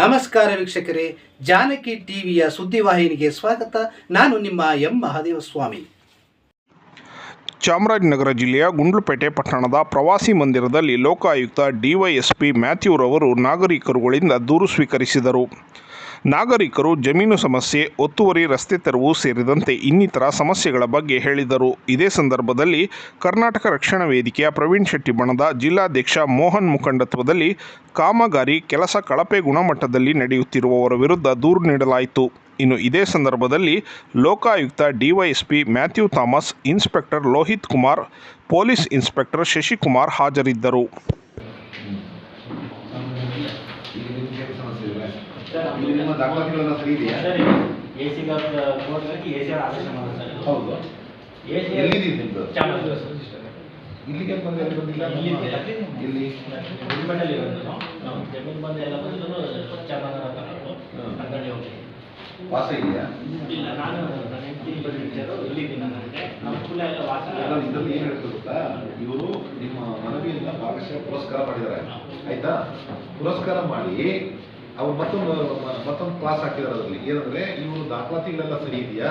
ನಮಸ್ಕಾರ ವೀಕ್ಷಕರೇ, ಜಾನಕಿ ಟಿವಿಯ ಸುದ್ದಿವಾಹಿನಿಗೆ ಸ್ವಾಗತ. ನಾನು ನಿಮ್ಮ ಎಂ. ಮಹಾದೇವ ಸ್ವಾಮಿ ಚಾಮರಾಜನಗರ ಜಿಲ್ಲೆಯ ಗುಂಡ್ಲುಪೇಟೆ ಪಟ್ಟಣದ ಪ್ರವಾಸಿ ಮಂದಿರದಲ್ಲಿ ಲೋಕಾಯುಕ್ತ ಡಿವೈಎಸ್ಪಿ ಮ್ಯಾಥ್ಯೂರವರು ನಾಗರಿಕರುಗಳಿಂದ ದೂರು ಸ್ವೀಕರಿಸಿದರು. ನಾಗರಿಕರು ಜಮೀನು ಸಮಸ್ಯೆ, ಒತ್ತುವರಿ, ರಸ್ತೆ ತೆರವು ಸೇರಿದಂತೆ ಇನ್ನಿತರ ಸಮಸ್ಯೆಗಳ ಬಗ್ಗೆ ಹೇಳಿದರು. ಇದೇ ಸಂದರ್ಭದಲ್ಲಿ ಕರ್ನಾಟಕ ರಕ್ಷಣಾ ವೇದಿಕೆಯ ಪ್ರವೀಣ್ ಶೆಟ್ಟಿ ಬಣದ ಜಿಲ್ಲಾಧ್ಯಕ್ಷ ಮೋಹನ್ ಮುಖಂಡತ್ವದಲ್ಲಿ ಕಾಮಗಾರಿ, ಕೆಲಸ ಕಳಪೆ ಗುಣಮಟ್ಟದಲ್ಲಿ ನಡೆಯುತ್ತಿರುವವರ ವಿರುದ್ಧ ದೂರು ನೀಡಲಾಯಿತು. ಇನ್ನು ಇದೇ ಸಂದರ್ಭದಲ್ಲಿ Lokayukta DYSP Matthew Thomas, inspector Lohith Kumar, police inspector Shashikumar ಹಾಜರಿದ್ದರು. ಈಗ ನಿಮ್ಗೆ ಏನು ಸಮಸ್ಯೆ ಇಲ್ಲ ಇಲ್ಲಿ ನಿಮ್ಮ ದಾಖಲಾತಿಗಳೆಲ್ಲ ಸರಿ ಇದೆಯಾ ಸರಿ ಎ ಸಿ ಕೋರ್ಟ್ಗೆ ಎ ಸಿ ಆದೇಶ ಮಾಡೋದು ಸರ್. ಹೌದು ಎ ಸಿ ಎಲ್ಲಿದೆ ನಿಮ್ದು ಚಾಮರಾಜನಗರ ಇಲ್ಲಿಗೆ ಬಂದು ಎಲ್ಲಿ ಬಂದಿಲ್ಲ ಇಲ್ಲಿ ಇಲ್ಲಿ ಗುಲ್ಬರ್ಗದಲ್ಲಿ ಇರೋದು ನಾವು ಜಮೀನು ಬಂದು ಎಲ್ಲ ಬಂದು ಚಾಮರಾಜನಗರ ತಗೊಂಡು. ಕರ್ಕೊಂಡು ಹೋಗಿ ವಾಸ ಇದೆಯಾ ಇಲ್ಲ, ನಾನು ಏನ್ ಇದರಲ್ಲಿ ಏನು ಹೇಳ್ತದೆ ಗೊತ್ತಾ ಇವರು ನಿಮ್ಮ ಮನವಿಯಿಂದ ಭಾಗಶಃ ಪುರಸ್ಕಾರ ಮಾಡಿದ್ದಾರೆ. ಆಯ್ತಾ? ಪುರಸ್ಕಾರ ಮಾಡಿ ಅವ್ರು ಮತ್ತೊಂದು ಮತ್ತೊಂದು ಕ್ಲಾಸ್ ಹಾಕಿದ್ದಾರೆ ಅದರಲ್ಲಿ. ಏನಂದ್ರೆ ಇವರು ದಾಖಲಾತಿಗಳೆಲ್ಲ ಸರಿ ಇದೆಯಾ?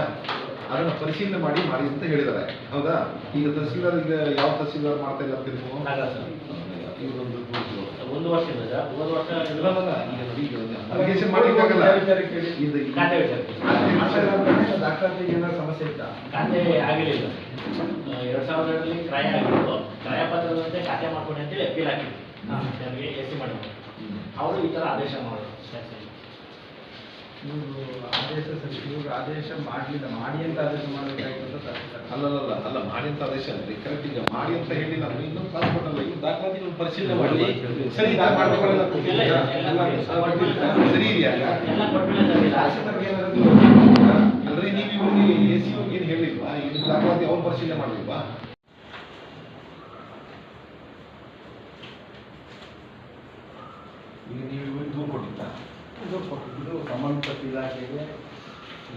ಅದನ್ನ ಪರಿಶೀಲನೆ ಮಾಡಿ ಮಾಡಿ ಅಂತ ಹೇಳಿದ್ದಾರೆ. ಹೌದಾ? ಈಗ ತಹಸೀಲ್ದಾರ್ ಈಗ ಯಾವ ತಹಸೀಲ್ದಾರ್ ಮಾಡ್ತಾ ಇಲ್ಲ ಅಂತ ಇವರೊಂದು ಒಂದು ವರ್ಷ ಅಪ್ಲಿಕೇಶನ್ ಮಾಡಿದ್ದಾಗಲ್ಲ ಇದು ಖಾತೆ ದಾಖಲಾತಿಗೆ ಏನಾದ್ರು ಸಮಸ್ಯೆ ಇತ್ತಾ? ಖಾತೆ ಆಗಿರಲಿಲ್ಲ ಎರಡು ಸಾವಿರದಲ್ಲಿ ಕ್ರಯ ಆಗಿತ್ತು. ಕ್ರಯ ಪತ್ರದಂತೆ ಖಾತೆ ಮಾಡ್ಕೊಂಡು ಅಂತೇಳಿ ಅಪೀಲ್ ಹಾಕಿದ್ವಿ ನಮಗೆ ಎಸ್ ಸಿ ಮಾಡಿ ಅವರು ಈ ಥರ ಆದೇಶ ಮಾಡೋದು ಇವ್ರು ಆದೇಶ ಸರಿ ಇವ್ರು ಆದೇಶ ಮಾಡಲಿಲ್ಲ ಮಾಡಿ ಅಂತ ಆದೇಶ ಮಾಡಬೇಕಾಗಿತ್ತು. ಅಲ್ಲಲ್ಲ ಅಲ್ಲ ಮಾಡಿ ಅಂತ ಆದೇಶ ಅಲ್ರಿ. ಕರೆಕ್ಟ್ ಈಗ ಮಾಡಿ ಅಂತ ಹೇಳಿಲ್ಲ ಅಂದ್ರೆ ಇನ್ನೊಂದು ಕ್ಲಾಸ್ ಕೊಟ್ಟಲ್ಲ ಈಗ ದಾಖಲಾತಿಗಳು ಪರಿಶೀಲನೆ ಮಾಡಿ ಸರಿ? ಸರಿ ಇದೆಯಾ. ತಹಸೀಲ್ದಾರ್ಗೆ ಏನಾದ್ರು ನೀವು ಅಲ್ರಿ ನೀವು ಇವ್ರಿಗೆ ಎ ಸಿ ಏನು ಹೇಳಿಲ್ವಾ? ಇದು ದಾಖಲಾತಿ ಅವ್ರು ಪರಿಶೀಲನೆ ಮಾಡಲಿಲ್ವಾ? ಈಗ ನೀವು ಇವ್ರಿಗೆ ದೂರು ಕೊಟ್ಟಿದ್ದ? ಇದು ಕೊಟ್ಟಿದ್ದು. ಸಂಬಂಧಪಟ್ಟ ಇಲಾಖೆಗೆ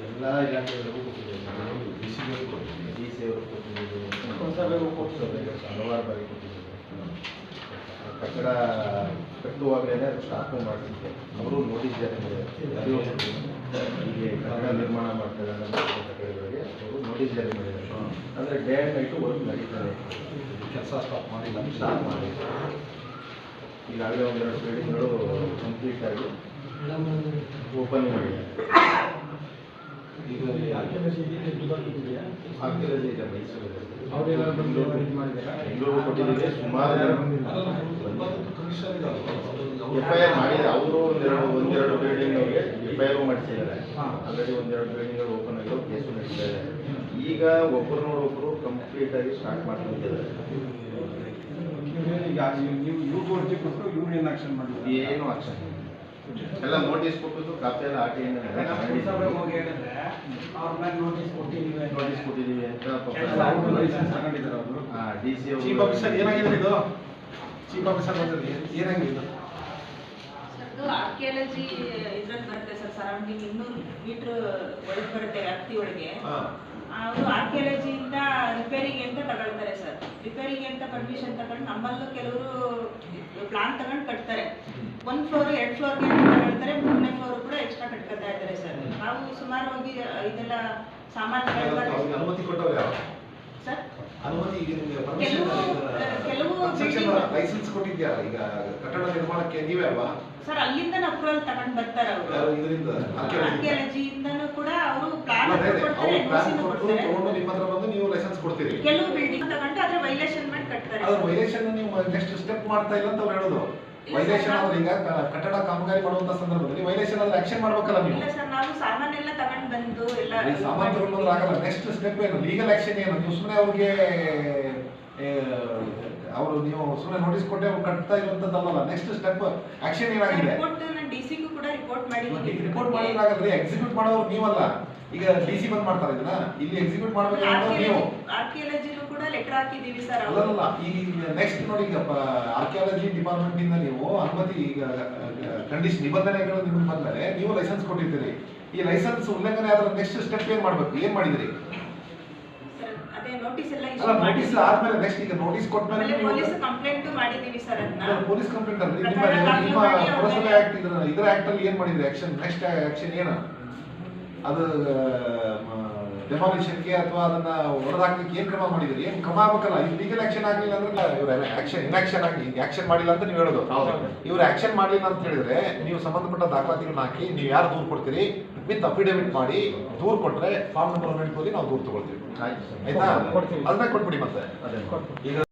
ಎಲ್ಲ ಇಲಾಖೆಗಳಿಗೂ ಕೊಟ್ಟಿದ್ದೇವೆ. ಡಿ ಸಿ ಕೊಟ್ಟಿದ್ದೀನಿ ಡಿ ಸಿ ಅವರು ಕೊಟ್ಟಿದ್ದೇವೆ. ಕೊಟ್ಟಿದ್ದೇವೆ ಹಲವಾರು ಬಾರಿ ಕೊಟ್ಟಿದ್ದೇವೆ. ಕಟ್ಟಡ ಕಟ್ಟುವಾಗಲೇ ಸ್ಟಾಪ್ ಮಾಡಿಸಿದ್ದೆ ಅವರು ನೋಟಿಸ್ ಜಾರಿ ಮಾಡಿದ್ದಾರೆ ಅದು ಹೀಗೆ ಕಟ್ಟಡ ನಿರ್ಮಾಣ ಮಾಡ್ತಾರೆ ಕಟ್ಟಡಗಳಿಗೆ ಅವರು ನೋಟಿಸ್ ಜಾರಿ ಮಾಡಿದ್ದಾರೆ ಅಂದರೆ ಡೇ ಆ್ಯಂಡ್ ನೈಟು ವರ್ಕ್ ನಡೀತಾರೆ ಕೆಲಸ ಸ್ಟಾಪ್ ಮಾಡಿಲ್ಲ. ಸ್ಟಾರ್ಟ್ ಮಾಡಿ ಈಗಾಗಲೇ ಒಂದೆರಡು ಬಿಲ್ಡಿಂಗ್ಗಳು ಕಂಪ್ಲೀಟ್ ಆಗಿ ಓಪನ್ ಮಾಡಿದ್ದಾರೆ. ಈಗ ಆಗ್ತಿರೋದು ಇದೆ ಮೈಸೂರಲ್ಲಿ. ಅವ್ರೇನಾದ್ರು ಬಂದು ಬೆಂಗಳೂರು. ಕೊಟ್ಟಿದ್ದೀವಿ ಸುಮಾರು ಎಫ್ ಐ ಆರ್ ಮಾಡಿದ್ದಾರೆ ಅವರು ಒಂದೆರಡು ಒಂದೆರಡು ಬಿಲ್ಡಿಂಗ್ ಅವರಿಗೆ ಎಫ್ ಐ ಆರ್ ಮಾಡಿಸಿದ್ದಾರೆ ಆಲ್ರೆಡಿ ಒಂದೆರಡು ಬಿಲ್ಡಿಂಗ್ ಓಪನ್ ಆಗಿರೋ ಕೇಸು ನಡೀತಾ ಇದೆ. ಈಗ ಕಂಪ್ಲೀಟ್ ಆಗಿ ಸ್ಟಾರ್ಟ್ ಮಾಡ್ಕೊಂಡಿದ್ದಾರೆ. ಈಗ ನೀವು ಇವ್ರು ಅರ್ಜಿ ಕೊಟ್ಟು ಇವ್ರು ಏನು ಆಕ್ಷನ್ ಮಾಡಿದ್ರು? ಏನು ಆಕ್ಷನ್ ಎಲ್ಲ ನೋಟಿಸ್ ಕೊಟ್ಟಿದ್ದು ಕಾಪಿ ಎಲ್ಲ ಆರ್ ಟಿ ಹೋಗಿ ಹೇಳಿದ್ರೆ ಅವ್ರ ಮೇಲೆ ನೋಟಿಸ್ ಕೊಟ್ಟಿದ್ದೀವಿ ನೋಟಿಸ್ ಕೊಟ್ಟಿದ್ದೀವಿ ಅಂತ ತಗೊಂಡಿದ್ದಾರೆ ಅವರು. ಡಿ ಸಿ ಚೀಫ್ ಆಫೀಸರ್ ಏನಾಗಿದೆ ಇದು? ಚೀಫ್ ಆಫೀಸರ್ ಬಂದಿದೆ ಏನಾಗಿದೆ ಇದು? ಆರ್ಕಿಯಾಲಜಿ ಇದ್ರಲ್ಲಿ ಬರುತ್ತೆ ಸರ್ ಸರೌಂಡಿಂಗ್ ಇನ್ನೂರು ಮೀಟರ್ ಒಳಗೆ ಬರುತ್ತೆ ವ್ಯಾಪ್ತಿ ಒಳಗೆ. ಅವರು ಆರ್ಕಿಯಾಲಜಿಯಿಂದ ರಿಪೇರಿಗೆ ಅಂತ ತಗೊಳ್ತಾರೆ ಸರ್. ರಿಪೇರಿಗೆ ಅಂತ ಪರ್ಮಿಷನ್ ತಗೊಂಡು ನಮ್ಮಲ್ಲೂ ಕೆಲವರು ಪ್ಲಾನ್ ತಗೊಂಡು ಕಟ್ತಾರೆ. ಒಂದು ಫ್ಲೋರ್ ಎರಡು ಫ್ಲೋರ್ಗೆ ಅಂತ ತಗೊಳ್ತಾರೆ ಮೂರನೇ ಫ್ಲೋರ್ ಕೂಡ ಎಕ್ಸ್ಟ್ರಾ ಕಟ್ಕೊತಾ ಇದ್ದಾರೆ ಸರ್. ನಾವು ಸುಮಾರು ಹೋಗಿ ಇದೆಲ್ಲ ಅವ್ರಿಗೆ ಅನುಮತಿ ಕೊಟ್ಟವ್ರು ಸರ್? ಅನುಮತಿ ಈಗ ನಿಮಗೆ ಕೆಲವು- ಲೈಸೆನ್ಸ್ ಕೊಟ್ಟಿದ್ಯಾ? ಈಗ ಕಟ್ಟಡ ನಿರ್ಮಾಣಕ್ಕೆ ನೀವೇ ಅಲ್ವಾ? ಸರ್ ಅಲ್ಲಿಂದ ಅಪ್ರೂವಲ್ ತಗೊಂಡ್ ಬರ್ತಾರೆ ಅವರು. ಇದರಿಂದ ಆರ್ಕಿಯಾಲಜಿಯಿಂದನೂ ಕೂಡ ಅವರು ಪ್ಲಾನ್ ಅವ್ರು ಕೊಟ್ಟು ಕೊಡ್ತಾರೆ. ತಗೊಂಡು ನಿಮ್ಮ ಹತ್ರ ಬಂದು ನೀವು ಲೈಸೆನ್ಸ್ ಕೊಡ್ತೀರಿ. ಕೆಲವು ಬಿಲ್ಡಿಂಗ್ ತಗೊಂಡು ಅದ್ರ ವೈಲೇಷನ್ ಮಾಡಿ ಕಟ್ತಾರೆ ಅದ್ರ ವೈಲೇಷನ್ ನೀವು ನೆಕ್ಸ್ಟ್ ಸ್ಟೆಪ್ ಮಾಡ್ತಾ ಇಲ್ಲ ಅಂತ ಅವ್ರು ಹೇಳೋದು. ವೈಲೇಷನ್ ಆದ್ರೆ ಈಗ ಕಟ್ಟಡ ಕಾಮಗಾರಿ ಮಾಡುವಂತ ಸಂದರ್ಭದಲ್ಲಿ ವೈಲೇಷನ್ ಆದ್ರೆ ಆಕ್ಷನ್ ಮಾಡ್ಬೇಕಲ್ಲ ನೀವು? ಸಾಮಾನ್ಯ ತಗೊಂಡ್ ಆಗಲ್ಲ. ನೆಕ್ಸ್ಟ್ ಸ್ಟೆಪ್ ಏನು? ಲೀಗಲ್ ಆಕ್ಷನ್ ಏನು? ನೀವು ಸುಮ್ಮನೆ ಅವ್ರಿಗೆ ಅವರು ನೀವು ಸುಮ್ಮನೆ ನೋಟಿಸ್ ಕೊಟ್ಟೆ ಅವ್ರು ಕಟ್ತಾ ಇರುವಂತದ್ದಲ್ಲ ನೆಕ್ಸ್ಟ್ ಸ್ಟೆಪ್ ಆಕ್ಷನ್ ಏನಾಗಿದೆ? ರಿಪೋರ್ಟ್ ಮಾಡಿದ್ರೆ ಎಕ್ಸಿಕ್ಯೂಟ್ ಮಾಡೋರು ನೀವಲ್ಲ. ಈಗ ಡಿ ಸಿ ಬಂದ್ ಮಾಡ್ತಾರೆ ಇದನ್ನ. ಇಲ್ಲಿ ಎಕ್ಸಿಕ್ಯೂಟ್ ಮಾಡಬೇಕು ನೀವು. ಅಲ್ಲಲ್ಲ ನೆಕ್ಸ್ಟ್ ನೋಡಿ ಈಗ ಆರ್ಕಿಯಾಲಜಿ ಡಿಪಾರ್ಟ್ಮೆಂಟ್ ಇಂದ ನೀವು ಅನುಮತಿ ಈಗ ಕಂಡೀಷನ್ ನಿಬಂಧನೆಗಳು ನಿಮ್ಗೆ ಬಂದರೆ ನೀವು ಲೈಸೆನ್ಸ್ ಕೊಟ್ಟಿದ್ದೀರಿ. ಈ ಲೈಸೆನ್ಸ್ ಉಲ್ಲಂಘನೆ ಆದ್ರೆ ನೆಕ್ಸ್ಟ್ ಸ್ಟೆಪ್ ಏನ್ ಮಾಡ್ಬೇಕು? ಏನ್ ಮಾಡಿದಿರಿ? ಮತ್ತೆ ನೋಟಿಸ್ ಎಲ್ಲ ಅಲ್ಲ ಇಶ್ಯೂ ನೋಟಿಸ್ ಆದ್ಮೇಲೆ ನೆಕ್ಸ್ಟ್ ಈಗ ನೋಟಿಸ್ ಕೊಟ್ಮೇಲೆ ಆಮೇಲೆ ಪೊಲೀಸ್ ಕಂಪ್ಲೇಂಟ್ ಮಾಡಿದೀವಿ ಸರ್ ಅದನ್ನ. ಪೊಲೀಸ್ ಕಂಪ್ಲೇಂಟ್ ಅಲ್ರಿ ನಿಮ್ಮ ಪ್ರಕರಣ ನಿಮ್ಮ ಪುರಸಭೆ ಆಕ್ಟ್ ಇದ್ರ ಇದ್ರ ಆಕ್ಟ್ ಅಲ್ಲಿ ಏನ್ ಮಾಡಿದ್ರಿ? ಆಕ್ಷನ್ ನೆಕ್ಸ್ಟ್ ಆಕ್ಷನ್ ಏನ? ಅದು ಡೆಮಾಲಿಷನ್ಗೆ ಅಥವಾ ಅದನ್ನ ಹೊರದಾಕ್ಲಿಕ್ಕೆ ಏನ್ ಕ್ರಮ ಮಾಡಿದ್ರಿ? ಏನ್ ಕ್ರಮ ಆಗ್ಬೇಕಲ್ಲ? ಇದು ಲೀಗಲ್ ಆಕ್ಷನ್ ಆಗ್ಲಿಲ್ಲ ಅಂದ್ರೆ ಇವ್ರ ಆಕ್ಷನ್ ಇನ್ಆಕ್ಷನ್ ಆಗಿ ಆಕ್ಷನ್ ಮಾಡಿಲ್ಲ ಅಂತ ನೀವು ಹೇಳೋದು. ಇವ್ರು ಆಕ್ಷನ್ ಮಾಡ್ಲಿಲ್ಲ ಅಂತ ಹೇಳಿದ್ರೆ ನೀವು ಸಂಬಂಧಪಟ್ಟ ದಾಖಲಾತಿಗಳನ್ನ ಹಾಕಿ ನೀವು ಯಾರು ದೂರು ಕೊಡ್ತೀರಿ? ವಿತ್ ಅಫಿಡೇವಿಟ್ ಮಾಡಿ ದೂರು ಕೊಟ್ರೆ ಫಾರ್ಮ್ ನಂಬರ್ ಹೋಗಿ ನಾವು ದೂರು ತಗೊಳ್ತೀವಿ. ಆಯ್ತು ಅದನ್ನ ಕೊಟ್ಬಿಡಿ ಮತ್ತೆ. ಈಗ